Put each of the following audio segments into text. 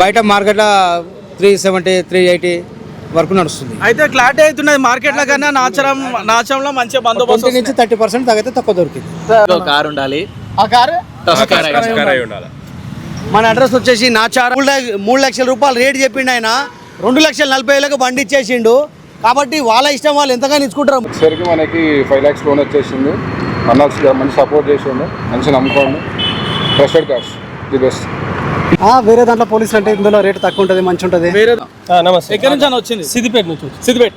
బయట మార్కెట్లో three seventy three eighty వరకు నడుస్తుంది. అయితే క్లారిటీ అవుతున్నది మార్కెట్లో కన్నా నాచరం నాచరంలో మంచిగా బందోబస్తు నుంచి థర్టీ పర్సెంట్ తగ్గితే తక్కువ దొరికింది. కార్ ఉండాలి. ఆ కారు? మన అడ్రస్ వచ్చేసి నాచారం. మూడు లక్ష- మూడు లక్షల రూపాయలు రేట్ చెప్పిండు ఆయన. రెండు లక్షల నలభై వేలకు బండి ఇచ్చేసిండు. కాబట్టి వాళ్ళ ఇష్టం వాళ్ళు ఎంతగానో ఇచ్చుకుంటారు. వచ్చేసరికి మనకి ఫైవ్ ల్యాక్స్ లోన్ వచ్చేసింది అన్నర్స్ మంచి సపోర్ట్ చేసిండు. మంచి నమ్ముకోండి. ట్రస్టెడ్ కార్స్ ది బెస్ట్ వేరే దాంట్లో పోలీసులు అంటే ఇందులో రేట్ తక్కువ ఉంటుంది మంచి ఉంటుంది వేరే నమస్తే ఎక్కడి నుంచి అని వచ్చింది సిద్దిపేట నుంచి వచ్చి సిద్దిపేట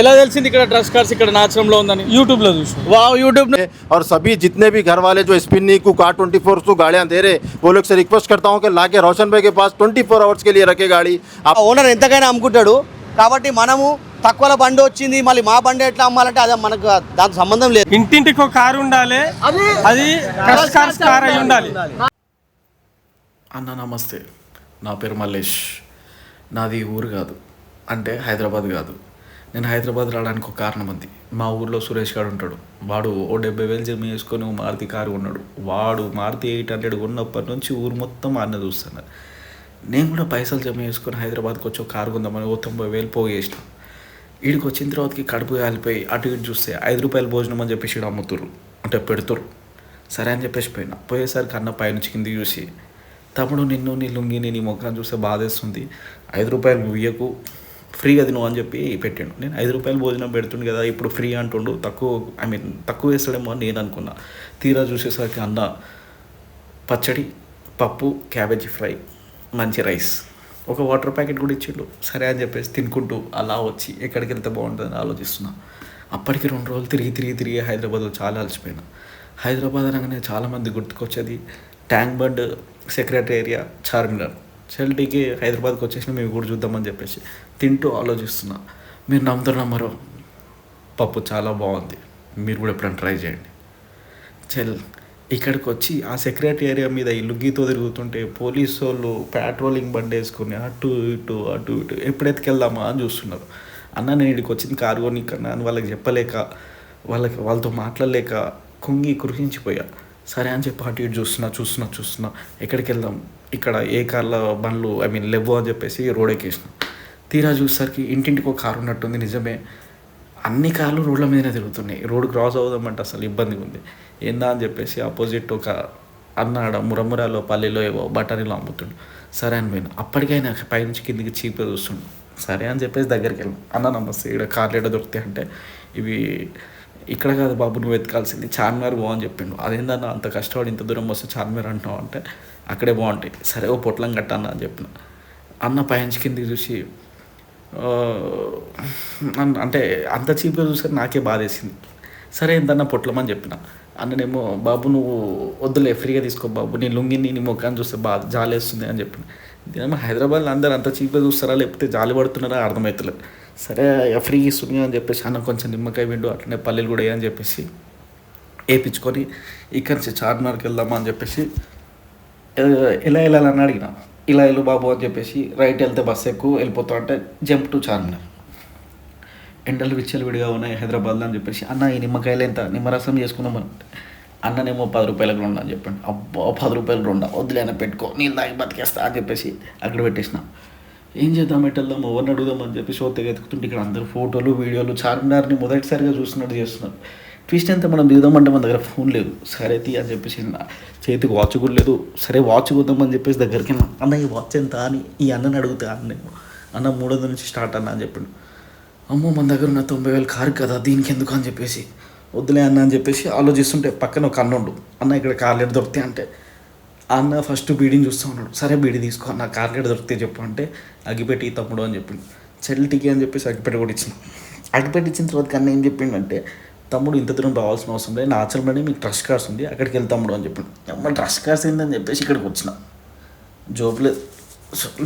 ఎలా తెలిసింది ఇక్కడ డ్రస్ కార్స్ ఇక్కడ నాచరంలో ఉందని యూట్యూబ్ లో చూసి వావ్ యూట్యూబ్ और सभी जितने भी घर वाले जो स्पिन्नी को कार ट्वेंटी फोर को गाड़ियाँ दे रहे वो लोग से रिक्वेस्ट करता हूँ कि ला के रोशन भाई के पास ट्वेंटी फोर आवर्स के लिए रखे गाड़ी ఆ ఓనర్ ఎంతకైనా అమ్ముకుంటాడు కాబట్టి మనము తక్కువలో బండి వచ్చింది మళ్ళీ మా బండి ఎట్లా అమ్మాలంటే అదే మనకు దానికి సంబంధం లేదు ఇంటింటికి ఒక కారు ఉండాలి అది క్రష్ కార్స్ కార్ అయి ఉండాలి అన్న నమస్తే. నా పేరు మల్లేష్. నాది ఊరు కాదు. అంటే హైదరాబాద్ కాదు. నేను హైదరాబాద్ రావడానికి ఒక కారణం ఉంది. మా ఊర్లో సురేష్ గారు ఉంటాడు. వాడు ఓ డెబ్బై వేలు జమ వేసుకొని ఓ మారుతి కారు కొన్నాడు. వాడు మారుతి ఎయిట్ హండ్రెడ్ కొన్నప్పటి నుంచి ఊరు మొత్తం అన్న చూస్తున్నారు. నేను కూడా పైసలు జమ చేసుకొని హైదరాబాద్కి వచ్చి ఒక కారు కొందామని ఓ తొంభై వేలు పోగేసిన వీడికి వచ్చిన తర్వాతకి కడుపు కాలిపోయి అటు ఇటు చూస్తే ఐదు రూపాయలు భోజనం అని చెప్పేసి ఈడ అమ్ముతుర్రు. అంటే పెడుతురు సరే అని చెప్పేసి పోయినా. పోయేసరికి అన్న పైనుంచి కింద చూసి తమ్ముడు నిన్ను నీ లుంగిని నీ ముఖం చూస్తే బాధేస్తుంది. ఐదు రూపాయలు ఇయ్యకు. ఫ్రీగా తిను అని చెప్పి పెట్టాడు. నేను ఐదు రూపాయలు భోజనం పెడుతుండు కదా ఇప్పుడు ఫ్రీ అంటుండు. తక్కువ ఐ మీన్ తక్కువ వేస్తాడేమో అని నేను అనుకున్నా. తీరా చూసేసరికి అన్న పచ్చడి పప్పు క్యాబేజీ ఫ్రై మంచి రైస్. ఒక వాటర్ ప్యాకెట్ కూడా ఇచ్చిండు. సరే అని చెప్పేసి తినుకుంటూ అలా వచ్చి ఎక్కడికి వెళ్తే బాగుంటుందని ఆలోచిస్తున్నా. అప్పటికి రెండు రోజులు తిరిగి తిరిగి తిరిగి హైదరాబాద్లో చాలా అలసిపోయినా. హైదరాబాద్ అనగానే చాలామంది గుర్తుకొచ్చేది tank bund secretariat area Charminar. చెల్టీకి హైదరాబాద్కి వచ్చేసి మేము కూడా చూద్దామని చెప్పేసి తింటూ ఆలోచిస్తున్నా. మీరు నమ్ముతారు నమ్మరు పప్పు చాలా బాగుంది. మీరు కూడా ఎప్పుడైనా ట్రై చేయండి. చెల్ ఇక్కడికి వచ్చి ఆ సెక్రటరీ ఏరియా మీద ఇల్లు గీతో తిరుగుతుంటే పోలీసు వాళ్ళు పెట్రోలింగ్ బండి వేసుకుని అటు ఇటు అటు ఇటు ఎప్పుడైతే వెళ్దామా అని చూస్తున్నారు. అన్న నేను ఇక్కడికి వచ్చింది కారు కొనికన్నా అని వాళ్ళకి చెప్పలేక వాళ్ళకి వాళ్ళతో మాట్లాడలేక కుంగి కురికించిపోయా సరే అని చెప్పి అటు ఇటు చూస్తున్నా చూస్తున్నా చూస్తున్నా. ఎక్కడికి వెళ్దాం? ఇక్కడ ఏ కార్ల బండ్లు ఐ మీన్ లేవు అని చెప్పేసి రోడ్ ఎక్కేసిన. తీరా చూసేసరికి ఇంటింటికి ఒక కారు ఉన్నట్టుంది నిజమే. అన్ని కార్లు రోడ్ల మీదనే తిరుగుతున్నాయి. రోడ్ క్రాస్ అవుదామంటే అసలు ఇబ్బందిగా ఉంది. ఏందా అని చెప్పేసి ఆపోజిట్ ఒక అన్నాడ మురమురాలో పల్లెలో ఏవో బఠానీలో అమ్ముతుండు. సరే అని పోయినా. అప్పటికైనా పైనుంచి కిందికి చీపే చూస్తుండు. సరే అని చెప్పేసి దగ్గరికి వెళ్ళాం అన్న నమస్తే ఇక్కడ కార్లు ఎక్కడ దొరుకుతాయి అంటే ఇవి ఇక్కడ కాదు బాబు నువ్వు వెతకాల్సింది చార్మినార్ బాగుంది చెప్పిండు. అదేందన్న అంత కష్టపడి ఇంత దూరం వస్తే చార్మినార్ అంటున్నావు అంటే అక్కడే బాగుంటాయి. సరే ఓ పొట్లం కట్టన్న అని చెప్పిన. అన్న పైనుంచి కిందికి చూసి అంటే అంత చీప్గా చూస్తే నాకే బాధేసింది. సరే ఎంతన్నా పొట్లమని చెప్పిన. అన్ననేమో బాబు నువ్వు వద్దులే ఫ్రీగా తీసుకో బాబు. నీ లుంగిని నీ ముఖాన్ని చూస్తే బాధ జాలేస్తుంది అని చెప్పిన. నేనేమో హైదరాబాద్లో అందరు అంత చీప్గా చూస్తారా లేకపోతే జాలి పడుతున్నారా అర్థమవుతలేదు సరే ఫ్రీ ఇస్తుంది అని చెప్పేసి అన్న కొంచెం నిమ్మకాయ విండు అట్లనే పల్లెలు కూడా అని చెప్పేసి వేయించుకొని ఇక్కడి నుంచి చార్మినార్కి వెళ్దామా అని చెప్పేసి ఎలా వెళ్ళాలని అడిగిన ఇలా వెళ్ళు బాబు అని చెప్పేసి రైట్ వెళ్తే బస్సు ఎక్కువ వెళ్ళిపోతా అంటే జంప్ టు చార్మినార్. ఎండలు విచ్చలు విడిగా ఉన్నాయి హైదరాబాద్లో అని చెప్పేసి అన్న ఈ నిమ్మకాయలు ఎంత? నిమ్మరసం చేసుకుందాం అని. అన్ననేమో పది రూపాయలకు రెండు అని చెప్పండి. అబ్బా పది రూపాయలు రెండు? వద్దులేనా పెట్టుకో. నేను దానికి బతికేస్తా అని చెప్పేసి అక్కడ పెట్టేసిన. ఏం చేద్దాం ఎటు ఎవరిని అడుగుదాం? అని చెప్పి షో ఎత్తుకుతుంటే ఇక్కడ అందరూ ఫోటోలు వీడియోలు చార్మినార్ని మొదటిసారిగా చూస్తున్నట్టు చేస్తున్నారు. ట్విస్ట్ ఎంత? మనం దిగుదామంటే మన దగ్గర ఫోన్ లేదు. సరే తీ అని చెప్పేసి నా చేతికి వాచ్ కూడా లేదు. సరే వాచ్ కొద్దామని చెప్పేసి దగ్గరికి వెళ్ళినా. అన్న ఈ వాచ్ ఎంత? అని ఈ అన్నని అడుగుతా అన్న నేను అన్న మూడు వందల నుంచి స్టార్ట్ అన్న అని చెప్పిండు. అమ్మో మన దగ్గర ఉన్న తొంభై వేలు కారు కదా దీనికి ఎందుకు అని చెప్పేసి. వద్దులే అన్న అని చెప్పేసి ఆలోచిస్తుంటే పక్కన ఒక అన్న ఉండు. అన్న ఇక్కడ కార్లు ఎక్కడ దొరికితే అంటే ఆ అన్న ఫస్ట్ బీడీని చూస్తూ ఉన్నాడు. సరే బీడీ తీసుకో అన్న కార్లు ఎక్కడ దొరికితే చెప్పు అంటే అగిపెట్టి తమ్ముడు అని చెప్పిండు. చెల్లిటికి అని చెప్పేసి అగిపెట్టి కూడా ఇచ్చిన. అగిపెట్టి ఇచ్చిన తర్వాత కన్నా ఏం చెప్పిండంటే తమ్ముడు ఇంత దూరం రావాల్సిన అవసరం లేదు నా ఆచరణలోనే మీకు ట్రస్ట్ కార్స్ ఉంది అక్కడికి వెళ్తాం తమ్ముడు అని చెప్పిండు. అమ్మ ట్రస్ట్ కార్స్ ఏందని చెప్పేసి ఇక్కడికి వచ్చిన. జోబులో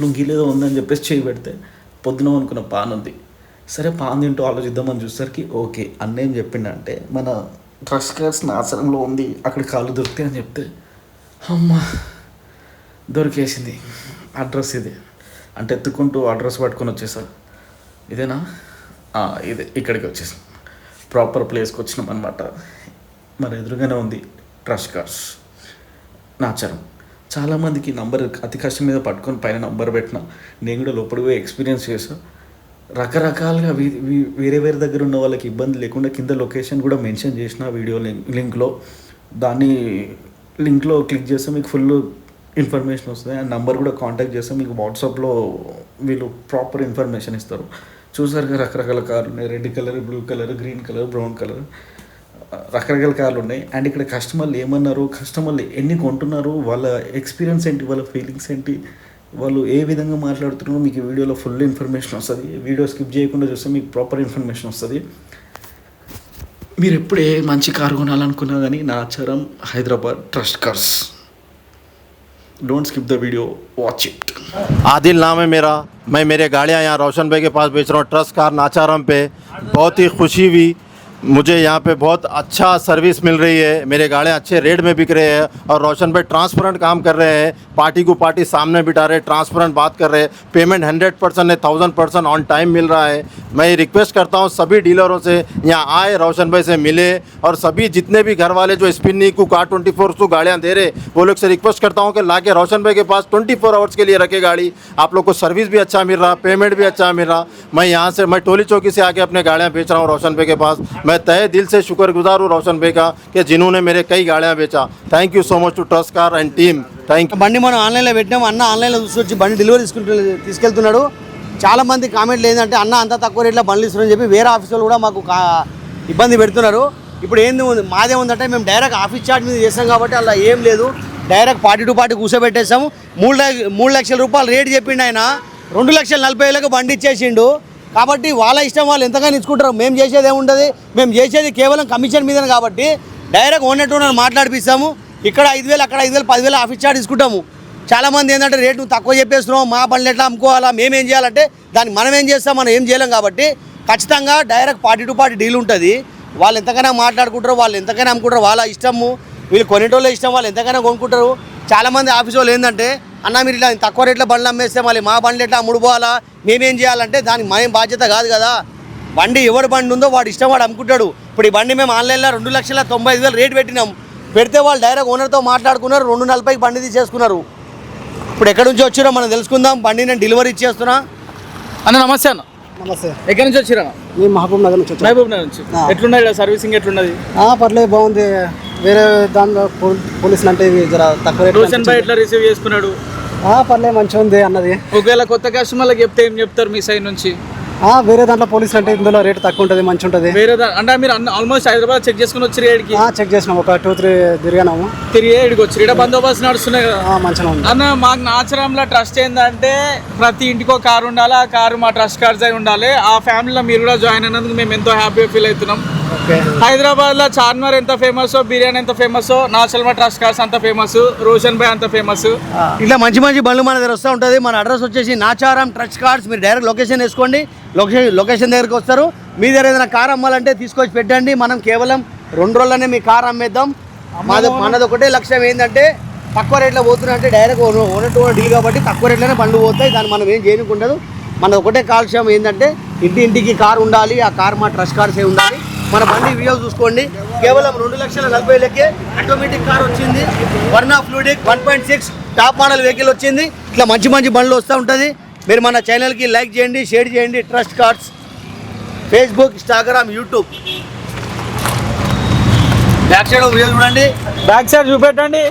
లుంగి లేదో ఉందని చెప్పేసి చేయి పెడితే పొద్దున అనుకున్న పాన్ ఉంది. సరే పాన్ తింటూ ఆలోచిద్దామని చూసేసరికి ఓకే అన్న ఏం చెప్పిండంటే మన ట్రస్ట్ కార్డ్స్ నాశనంలో ఉంది అక్కడ కాళ్ళు దొరుకుతాయి అని చెప్తే అమ్మ దొరికేసింది. అడ్రస్ ఇది. అంటే ఎత్తుకుంటూ అడ్రస్ పట్టుకొని వచ్చేసాను ఇదేనా? ఇదే ఇక్కడికి వచ్చేసాం. ప్రాపర్ ప్లేస్కి వచ్చినాం అనమాట మరి ఎదురుగానే ఉంది ట్రస్ట్ కార్స్ నాచరం చాలామందికి నంబర్ అతి కష్టం మీద పట్టుకొని పైన నంబర్ పెట్టిన నేను కూడా లోపలికి పోయి ఎక్స్పీరియన్స్ చేశాను రకరకాలుగా వీ- వేరే వేరే దగ్గర ఉన్న వాళ్ళకి ఇబ్బంది లేకుండా కింద లొకేషన్ కూడా మెన్షన్ చేసిన వీడియో లింక్ లింక్లో. దాన్ని లింక్లో క్లిక్ చేస్తే మీకు ఫుల్ ఇన్ఫర్మేషన్ వస్తుంది. ఆ నంబర్ కూడా కాంటాక్ట్ చేస్తే మీకు వాట్సాప్లో వీళ్ళు ప్రాపర్ ఇన్ఫర్మేషన్ ఇస్తారు. చూసారు రకరకాల కార్లు ఉన్నాయి. Red colour blue colour green colour brown colour. రకరకాల కార్లు ఉన్నాయి. అండ్ ఇక్కడ కస్టమర్లు ఏమన్నారు? కస్టమర్లు ఎన్ని కొంటున్నారు? వాళ్ళ ఎక్స్పీరియన్స్ ఏంటి? వాళ్ళ ఫీలింగ్స్ ఏంటి? వాళ్ళు ఏ విధంగా మాట్లాడుతున్నారో మీకు ఈ వీడియోలో ఫుల్ ఇన్ఫర్మేషన్ వస్తుంది వీడియో స్కిప్ చేయకుండా చూస్తే మీకు ప్రాపర్ ఇన్ఫర్మేషన్ వస్తుంది మీరు ఎప్పుడే మంచి కారు కొనాలనుకున్నా కానీ నా ఆచారం Hyderabad trust cars don't skip the video watch it Adil नाम है मेरा मैं मेरे गाड़ियाँ यहाँ रोशन भाई के पास बेच रहा हूँ ट्रस्ट कार नाचारम पे बहुत ही खुशी हुई मुझे यहाँ पे बहुत अच्छा सर्विस मिल रही है। मेरे गाड़ियाँ अच्छे रेट में बिक रहे हैं और रोशन भाई ट्रांसपेरेंट काम कर रहे हैं। पार्टी को पार्टी सामने बिठा रहे ट्रांसपेरेंट बात कर रहे हैं। पेमेंट हंड्रेड परसेंट है थाउज़ेंड परसेंट ऑन टाइम मिल रहा है। मैं ये रिक्वेस्ट करता हूँ सभी डीलरों से, यहाँ आए, रोशन भाई से मिले और सभी जितने भी घर वाले जो स्पिन्नी को कार ट्वेंटी फोर को गाड़ियाँ दे रहे वो लोग से रिक्वेस्ट करता हूँ कि ला के रोशन भाई के पास ट्वेंटी फोर आवर्स के लिए रखे गाड़ी। आप लोग को सर्विस भी अच्छा मिल रहा पेमेंट भी अच्छा मिल रहा। मैं यहाँ से, मैं टोली चौकी से आके अपने गाड़ियाँ बेच रहा हूँ रोशन भाई के पास। मैं तय दिल से शुक्रगुजार हूँ रोशन भाई का कि जिन्होंने मेरे कई गाड़ियाँ बेचा thank you so much to trust car and team thank you బండి మనం ఆన్లైన్లో పెట్టినాం అన్న ఆన్లైన్లో చూసి బండి డెలివరీ తీసుకుంటు తీసుకెళ్తున్నాడు చాలా మంది కామెంట్లు ఏంటంటే అన్న అంత తక్కువ రేట్లో బండ్లు ఇస్తున్నారని చెప్పి వేరే ఆఫీస్ వాళ్ళు కూడా మాకు కా- ఇబ్బంది పెడుతున్నారు ఇప్పుడు ఏంది ఉంది మాదే ఉందంటే మేము డైరెక్ట్ ఆఫీస్ చార్జ్ మీద చేస్తాం కాబట్టి అలా ఏం లేదు డైరెక్ట్ పార్టీ టు పార్టీ కూర్చోబెట్టేసాము మూడు లక్ష- మూడు లక్షల రూపాయలు రేట్ చెప్పిండు ఆయన రెండు లక్షల నలభై వేలకు బండి ఇచ్చేసిండు కాబట్టి వాళ్ళ ఇష్టం వాళ్ళు ఎంతగానో ఇచ్చుకుంటారు మేము చేసేది ఏముండదు. మేము చేసేది కేవలం కమిషన్ మీదనే కాబట్టి డైరెక్ట్ ఓనర్ టు ఓనర్ మాట్లాడిపిస్తాము. ఇక్కడ ఐదు వేలు అక్కడ ఐదు వేలు పదివేలు ఆఫీస్ చార్జ్ తీసుకుంటాము. చాలామంది ఏంటంటే రేటు నువ్వు తక్కువ చెప్పేస్తున్నావు మా పనులు ఎట్లా అమ్ముకోవాలా మేము ఏం చేయాలంటే దాన్ని మనం ఏం చేస్తాం మనం ఏం చేయలేం కాబట్టి ఖచ్చితంగా direct party to party deal ఉంటుంది. వాళ్ళు ఎంతకైనా మాట్లాడుకుంటారు వాళ్ళు ఎంతకైనా అమ్ముకుంటారు వాళ్ళ ఇష్టము. వీళ్ళు కొనేటోళ్ళ ఇష్టం వాళ్ళు ఎంతకైనా కొనుక్కుంటారు. చాలామంది ఆఫీస్ వాళ్ళు ఏంటంటే అన్న మీరు ఇట్లా తక్కువ రేట్లో బండ్లు అమ్మేస్తే మళ్ళీ మా బండ్లు ఎట్లా అమ్ముడు పోవాలా మేమేం చేయాలంటే దానికి మన బాధ్యత కాదు కదా. బండి ఎవరి బండి ఉందో వాడు ఇష్టం వాడు అమ్ముకుంటాడు. ఇప్పుడు ఈ బండి మేము ఆన్లైన్లో రెండు లక్షల తొంభై ఐదు వేలు రేట్ పెట్టినాం. పెడితే వాళ్ళు డైరెక్ట్ ఓనర్తో మాట్లాడుకున్నారు రెండు నలభైకి బండి తీసేసుకున్నారు ఇప్పుడు ఎక్కడి నుంచి వచ్చిరో మనం తెలుసుకుందాం. బండి నేను డెలివరీ ఇచ్చేస్తున్నా అన్న నమస్తే అన్న. నమస్తే. ఎక్కడి నుంచి వచ్చిరా మేము మహబూబ్ నగర్ నుంచి మహబూబ్ నగర్ నుంచి. ఎట్లున్నది? ఇక్కడ సర్వీసింగ్ ఎట్లున్నది? ఆ, పర్లేదు బాగుంది. వేరే దానిలో పోలీసులు అంటే ఇవి జర తక్కువ రేట్లు రోషన్ భాయ్ ఎట్లా రిసీవ్ చేసుకున్నాడు? ఆ, పర్లేదు మంచిగా ఉంది అన్నది. ఒకవేళ కొత్త కస్టమర్లకు చెప్తే ఏం చెప్తారు మీ సైడ్ నుంచి? ఆ, వేరే దాంట్లో పోలీసులు అంటే ఇందులో రేట్ తక్కువ ఉంటుంది మంచి ఉంటుంది వేరే దా- అంటే మీరు ఆల్మోస్ట్ హైదరాబాద్ చెక్ చేసుకుని వచ్చి ఏడికి ఆ, చెక్ చేసినాం. ఒక టూ త్రీ తిరిగానాము. తిరిగి ఏడికి వచ్చి. ఇక్కడ బందోబస్తు నడుస్తున్నాయి కదా. ఆ, మంచిగా ఉంది. అన్న మాకు నాచరంలో ట్రస్ట్ ఏంటంటే ప్రతి ఇంటికి కారు ఉండాలి ఆ కారు మా ట్రస్ట్ కార్డ్స్ అయి ఉండాలి. ఆ ఫ్యామిలీలో మీరు కూడా జాయిన్ అయినందుకు మేము ఎంతో హ్యాపీగా ఫీల్ అవుతున్నాం. ఓకే. హైదరాబాద్లో చార్మినార్ ఎంత ఫేమస్ బిర్యానీ ఎంత ఫేమస్ నాచల్మా ట్రస్ట్ కార్డ్స్ అంత ఫేమస్ రోషన్ భాయ్ అంత ఫేమస్. ఇట్లా మంచి మంచి బండ్లు మన దగ్గర వస్తూ ఉంటుంది. మన అడ్రస్ వచ్చేసి నాచారం ట్రచ్ కార్డ్స్ మీరు డైరెక్ట్ లొకేషన్ వేసుకోండి. లొకేషన్ లొకేషన్ దగ్గరికి వస్తారు. మీ దగ్గర ఏదైనా కార్ అమ్మాలంటే తీసుకొచ్చి పెట్టండి. మనం కేవలం రెండు రోజుల్లోనే మీ కార్ అమ్మేద్దాం. మాది మనది ఒకటే లక్ష్యం ఏంటంటే తక్కువ రేట్లో పోతున్నా అంటే direct owner to owner deal కాబట్టి తక్కువ రేట్లోనే బండ్లు పోతాయి. దాన్ని మనం ఏం చేయడానికి ఉండదు మన ఒకటే కాలుష్యం ఏంటంటే ఇంటి ఇంటికి కార్ ఉండాలి. ఆ కార్ మా ట్రస్ట్ కార్సే ఉండాలి. మన బండి వీడియో చూసుకోండి. కేవలం రెండు లక్షల నలభై లకే ఆటోమేటిక్ కార్ వచ్చింది. Verna fluidic one point six top model vehicle వచ్చింది. ఇట్లా మంచి మంచి బండ్లు వస్తూ ఉంటుంది. మీరు మన ఛానల్కి లైక్ చేయండి షేర్ చేయండి. Trust cars Facebook Instagram YouTube back side video చూడండి. బ్యాక్ సైడ్ చూపెట్టండి.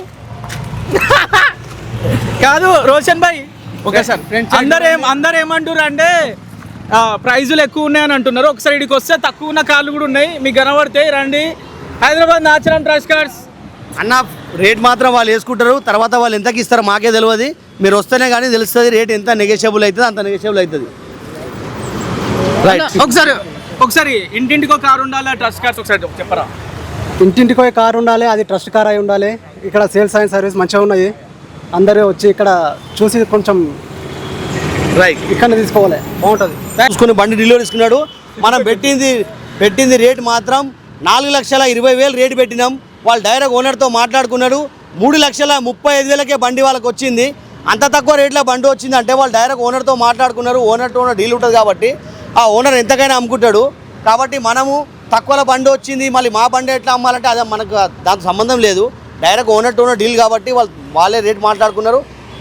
కాదు రోషన్ భాయ్. ఓకే సార్ అందరు ఏం అందరు ఏమంటారు అంటే ప్రైజులు ఎక్కువ ఉన్నాయని అంటున్నారు. ఒకసారి ఇక్కడికి వస్తే తక్కువ ఉన్న కార్లు కూడా ఉన్నాయి. మీకు కనబడితే రండి. హైదరాబాద్ నాచరం ట్రస్ట్ కార్డ్స్ అన్న రేట్ మాత్రం వాళ్ళు వేసుకుంటారు. తర్వాత వాళ్ళు ఎంతకి ఇస్తారో మాకే తెలియదు. మీరు వస్తేనే కానీ తెలుస్తుంది రేట్ ఎంత నెగోషియబుల్ అవుతుంది అంత నెగోషియబుల్ అవుతుంది. రైట్ ఒకసారి ఒకసారి ఇంటింటికి ఒక కారు ఉండాలి ట్రస్ట్ కార్డ్స్ ఒకసారి చెప్పరా? ఇంటింటికి కార్ ఉండాలి అది ట్రస్ట్ కార్ అయి ఉండాలి. ఇక్కడ సేల్స్ అండ్ సర్వీస్ మంచిగా ఉన్నాయి. అందరూ వచ్చి ఇక్కడ చూసి కొంచెం రైట్ ఇక్కడ తీసుకోవాలి. బాగుంటుంది. చూసుకుని బండి డెలివరీ తీసుకున్నాడు. మనం పెట్టింది పెట్టింది రేట్ మాత్రం నాలుగు లక్షల ఇరవై వేలు రేటు పెట్టినాం. వాళ్ళు డైరెక్ట్ ఓనర్తో మాట్లాడుకున్నాడు. మూడు లక్షల ముప్పై ఐదు వేలకే బండి వాళ్ళకి వచ్చింది. అంత తక్కువ రేట్లో బండి వచ్చింది అంటే వాళ్ళు డైరెక్ట్ ఓనర్తో మాట్లాడుకున్నారు. ఓనర్ టు ఓనర్ డీల్ ఉంటుంది కాబట్టి ఆ ఓనర్ ఎంతకైనా అమ్ముకుంటాడు. కాబట్టి మనము తక్కువలో బండి వచ్చింది. మళ్ళీ మా బండి ఎట్లా అమ్మాలంటే అదే మనకు దానికి సంబంధం లేదు. Direct owner to owner deal కాబట్టి వాళ్ళు వాళ్ళే రేట్ మాట్లాడుకున్నారు.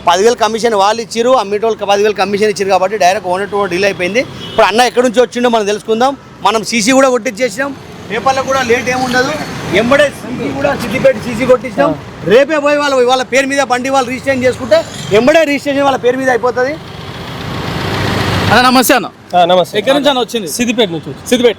పదివేలు కమిషన్ వాళ్ళు ఇచ్చారు అమ్మేటోళ్ళకి పదివేలు కమిషన్ ఇచ్చారు కాబట్టి డైరెక్ట్ ఓనర్ టు డీల్ అయిపోయింది. ఇప్పుడు అన్న ఎక్కడి నుంచి వచ్చిండో మనం తెలుసుకుందాం. మనం సీసీ కూడా కొట్టించేసినాం పేపర్లో కూడా లేట్ ఏముండదు ఎంబడే సీసీ కూడా సిద్దిపేట సీసీ కొట్టించాం రేపే పోయి వాళ్ళ వాళ్ళ పేరు మీద బండి వాళ్ళు రిజిస్ట్రేషన్ చేసుకుంటే ఎంబడే రిజిస్ట్రేషన్ వాళ్ళ పేరు మీద అయిపోతుంది. అన్న నమస్తే అన్న. నమస్తే. ఎక్కడి నుంచి అన్న వచ్చింది? సిద్దిపేట నుంచి వచ్చి సిద్దిపేట.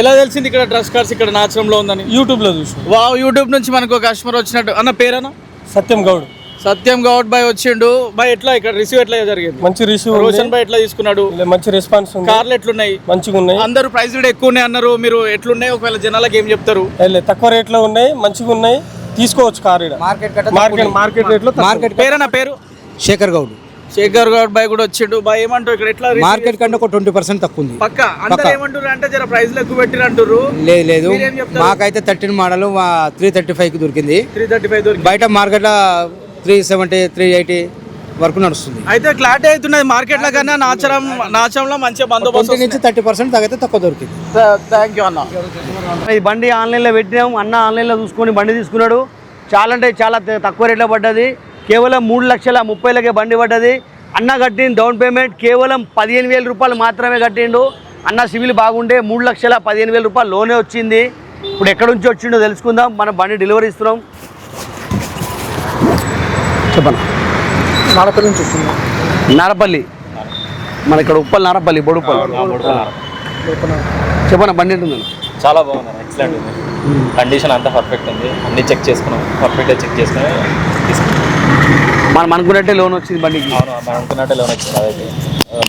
ఎలా తెలిసింది ఇక్కడ డ్రెస్ కార్స్ ఇక్కడ నాచరంలో ఉందని? యూట్యూబ్లో చూసి వావ్ యూట్యూబ్ నుంచి మనకు కస్టమర్ వచ్చినట్టు. అన్న పేరన్నా? సత్యం గౌడ్. సత్యం గౌడ్ బాయ్ వచ్చిండు. బాయ్ ఎట్లా ఇక్కడ రిసీవ్ ఎట్లా జరిగింది? మంచి రిసీవ్ రోషన్ బాయ్ ఎట్లా తీసుకున్నాడు? మంచి రెస్పాన్స్ ఉంది. కార్లు ఎట్లున్నాయి? మంచిగా ఉన్నాయి. అందరూ ప్రైస్ కూడా ఎక్కువ ఉన్నాయి అన్నారు. మీరు ఎట్లున్నాయి? ఒకవేళ జనాలకు ఏం చెప్తారు? లే, తక్కువ రేట్లో ఉన్నాయి మంచిగా ఉన్నాయి. తీసుకోవచ్చు కార్ మార్కెట్ మార్కెట్ మార్కెట్ రేట్లో మార్కెట్ పేరన్నా పేరు? శేఖర్ గౌడ్. శేఖర్ గౌడ్ బాయ్ కూడా వచ్చిండు. బాయ్ ఏమంటారు ఇక్కడ? ఎట్లా మార్కెట్ కంటే ఒక ట్వంటీ పర్సెంట్ తక్కువ ఉంది. పక్క? అందరు ఏమంటారు అంటే జర ప్రైస్ ఎక్కువ పెట్టిరు అంటారు లేదు లేదు? మాకైతే థర్టీన్ మోడల్ త్రీ థర్టీ ఫైవ్కి దొరికింది. త్రీ థర్టీ ఫైవ్ దొరికి బయట మార్కెట్లో త్రీ సెవెంటీ త్రీ ఎయిటీ వరకు నడుస్తుంది. అయితే క్లారిటీ అవుతున్నది మార్కెట్లో కన్నా నాచరం నాచరంలో మంచిగా బందోబస్తు నుంచి థర్టీ పర్సెంట్ తగ్గితే తక్కువ దొరికింది. థ్యాంక్ యూ అన్న. ఈ బండి ఆన్లైన్లో పెట్టినాం అన్న ఆన్లైన్లో చూసుకొని బండి తీసుకున్నాడు. చాలా అంటే చాలా తక్కువ రేట్లో పడ్డది. కేవలం మూడు లక్షల ముప్పైలకే బండి పడ్డది. అన్న కట్టిన డౌన్ పేమెంట్ కేవలం పదిహేను వేల రూపాయలు మాత్రమే కట్టిండు. అన్న సివిల్ బాగుండే మూడు లక్షల పదిహేను వేల రూపాయలు లోనే వచ్చింది. ఇప్పుడు ఎక్కడి నుంచి వచ్చిండో తెలుసుకుందాం మన బండి డెలివరీ ఇస్తున్నాం. చెప్పండి నాడపల్లి. నుంచి వస్తుంది నారపల్లి మన ఇక్కడ ఉప్పల్ నారపల్లి బొడుపల్లి చెప్పండి బండి ఉంటుందండి చాలా బాగుంది ఎక్సలెంట్ ఉంది. కండిషన్ అంతా పర్ఫెక్ట్ ఉంది. అన్ని చెక్ చేసుకున్నాం. పర్ఫెక్ట్గా చెక్ చేసుకుని తీసుకున్నాం. మనం అనుకున్నట్టే లోన్ వచ్చింది బండికి. అవును మనం అనుకున్నట్టే లోన్ వచ్చింది. అదైతే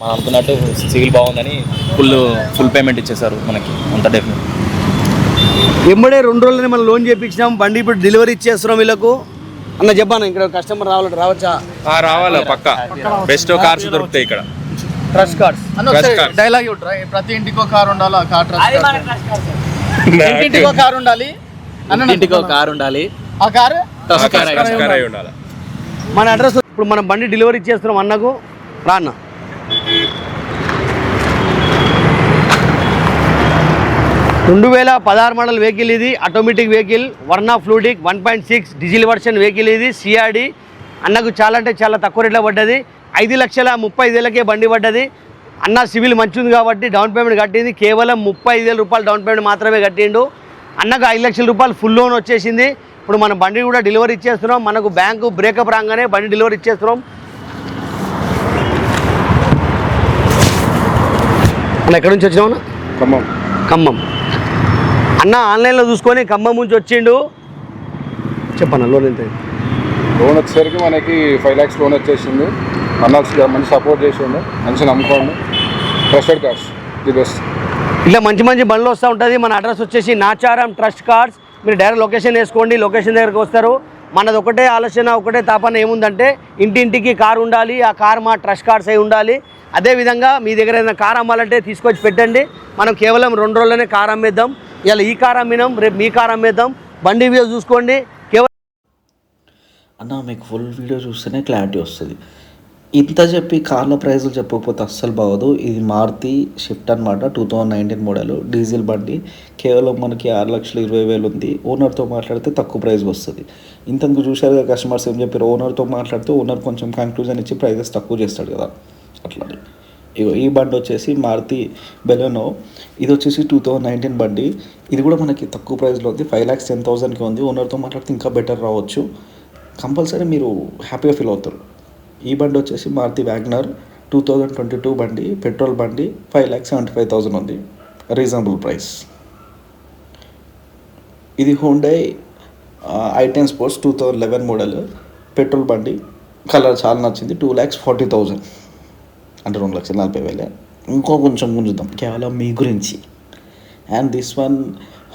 మనం అనుకున్నట్టు సివిల్ బాగుందని ఫుల్ ఫుల్ పేమెంట్ ఇచ్చేసారు మనకి అంత డెఫినెట్ ఎంబడే రెండు రోజులని మనం లోన్ చేయించినాం బండి ఇప్పుడు డెలివరీ ఇచ్చేస్తున్నాం వీళ్ళకు. అన్న చెప్పాను ఇక్కడ కస్టమర్ రావాలి రావచ్చా? రావాలా పక్క. బెస్ట్ కార్స్ దొరుకుతాయి ఇక్కడ. ట్రస్ట్ అన్న డైలాగ్ ప్రతి ఇంటికి ఒక కార్ ఉండాలి? ఆ కార్ ఇంటింటికి ఒక కార్ ఉండాలి? అన్న ఇంటికి ఒక కార్ ఉండాలి. ఆ కార్? ఉండాలి. మన అడ్రస్ ఇప్పుడు మనం బండి డెలివరీ ఇచ్చేస్తున్నాం అన్నకు. రా రెండు వేల పదహారు మోడల్ వెహికల్ ఇది automatic vehicle Verna fluidic one point six diesel version vehicle ఇది సిఆర్డి అన్నకు చాలా అంటే చాలా తక్కువ రేట్లో పడ్డది. ఐదు లక్షల ముప్పై ఐదు వేలకే బండి పడ్డది. అన్న సివిల్ మంచి ఉంది కాబట్టి డౌన్ పేమెంట్ కట్టింది. కేవలం ముప్పై ఐదు వేల రూపాయలు డౌన్ పేమెంట్ మాత్రమే కట్టిండు. అన్నకు ఐదు లక్షల రూపాయలు ఫుల్ లోన్ వచ్చేసింది. ఇప్పుడు మన బండి కూడా డెలివరీ ఇచ్చేస్తున్నాం. మనకు బ్యాంకు బ్రేకప్ రాగానే బండి డెలివరీ ఇచ్చేస్తున్నాం. అన్న ఎక్కడి నుంచి వచ్చినావు అన్న? ఖమ్మం. ఖమ్మం. అన్న ఆన్లైన్లో చూసుకొని ఖమ్మం నుంచి వచ్చిండు. చెప్పన్న లోన్ ఎంత? లోన్ వచ్చేసరికి మనకి ఫైవ్ ల్యాక్స్ లోన్ వచ్చేసింది. అన్న మంచి సపోర్ట్ చేసిండు మంచి నమ్ముకోండి. Trusted cars the best. ఇట్లా మంచి మంచి బండ్లు వస్తూ ఉంటుంది. మన అడ్రస్ వచ్చేసి నాచారం ట్రస్ట్ కార్డ్స్. మీరు డైరెక్ట్ లొకేషన్ వేసుకోండి లొకేషన్ దగ్గరకు వస్తారు. మనది ఒకటే ఆలోచన ఒకటే తాపన ఏముందంటే ఇంటింటికి కారు ఉండాలి ఆ కార్ మా ట్రస్ట్ కార్డ్స్ అయి ఉండాలి. అదేవిధంగా మీ దగ్గర ఏదైనా కార్ అమ్మాలంటే తీసుకొచ్చి పెట్టండి. మనం కేవలం రెండు రోజుల్లోనే కార్ అమ్మేద్దాం ఇలా ఈ కార్ అమ్మినాం రేపు మీ కార్ అమ్మేద్దాం బండి వ్యూ చూసుకోండి. కేవలం అన్న మీకు ఫుల్ వీడియో చూస్తేనే క్లారిటీ వస్తుంది. ఇంత చెప్పి కార్ల ప్రైజులు చెప్పకపోతే అస్సలు బాగోదు. ఇది మారుతి షిఫ్ట్ అనమాట two thousand nineteen model diesel బండి. కేవలం మనకి ఆరు లక్షల ఇరవై వేలు ఉంది. ఓనర్తో మాట్లాడితే తక్కువ ప్రైస్ వస్తుంది. ఇంతకు చూశారు కదా కస్టమర్స్ ఏం చెప్పారు? ఓనర్తో మాట్లాడితే ఓనర్ కొంచెం కన్క్లూజన్ ఇచ్చి ప్రైజెస్ తక్కువ చేస్తాడు కదా. అట్లా ఈ బండి వచ్చేసి మారుతి బెలెనో. ఇది వచ్చేసి టూ థౌజండ్ నైన్టీన్ బండి. ఇది కూడా మనకి తక్కువ ప్రైస్లో ఉంది. ఫైవ్ ల్యాక్స్ టెన్ థౌసండ్కి ఉంది. ఓనర్తో మాట్లాడితే ఇంకా బెటర్ రావచ్చు. కంపల్సరీ మీరు హ్యాపీగా ఫీల్ అవుతారు. ఈ బండి వచ్చేసి Maruti WagonR two thousand twenty two బండి. పెట్రోల్ బండి five lakhs seventy five thousand ఉంది. Reasonable price. ఇది Hyundai i ten sports two thousand eleven model. Petrol బండి. కలర్ చాలా నచ్చింది. టూ ల్యాక్స్ ఫార్టీ థౌజండ్ అంటే రెండు లక్షల నలభై వేలే. ఇంకో కొంచెం గుంజుదాం కేవలం మీ గురించి. And this one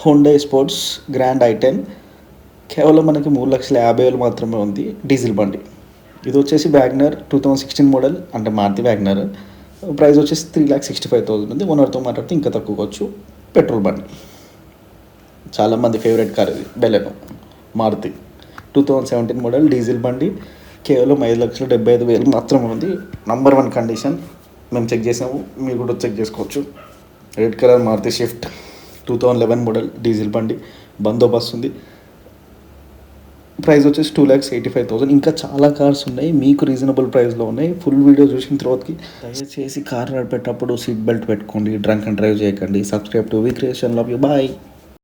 Hyundai sports grand i ten కేవలం మనకి మూడు లక్షల యాభై వేలు మాత్రమే ఉంది డీజిల్ బండి. ఇది వచ్చేసి WagonR two thousand sixteen model అంటే మారుతి వ్యాగ్నర్ ప్రైస్ వచ్చేసి three lakh sixty five thousand ఉంది ఓనర్తో మాట్లాడితే ఇంకా తక్కువ వచ్చు పెట్రోల్ బండి. చాలామంది ఫేవరెట్ కార్ ఇది. Baleno Maruti. Two thousand seventeen model diesel బండి. కేవలం ఐదు లక్షల డెబ్బై ఐదు వేలు మాత్రమే ఉంది. నంబర్ వన్ కండిషన్ మేము చెక్ చేసాము మీరు కూడా చెక్ చేసుకోవచ్చు. Red colour Maruti Swift two thousand eleven model diesel బండి. బందోబస్తు ఉంది. ప్రైస్ వచ్చేసి two lakhs eighty five thousand ఇంకా చాలా కార్స్ ఉన్నాయి. మీకు రీజనబుల్ ప్రైస్లో ఉన్నాయి. ఫుల్ వీడియో చూసిన తర్వాతకి దయచేసి కార్ నడిపేటప్పుడు సీట్ బెల్ట్ పెట్టుకోండి. డ్రంక్ అండ్ డ్రైవ్ చేయకండి. Subscribe to V creation love you bye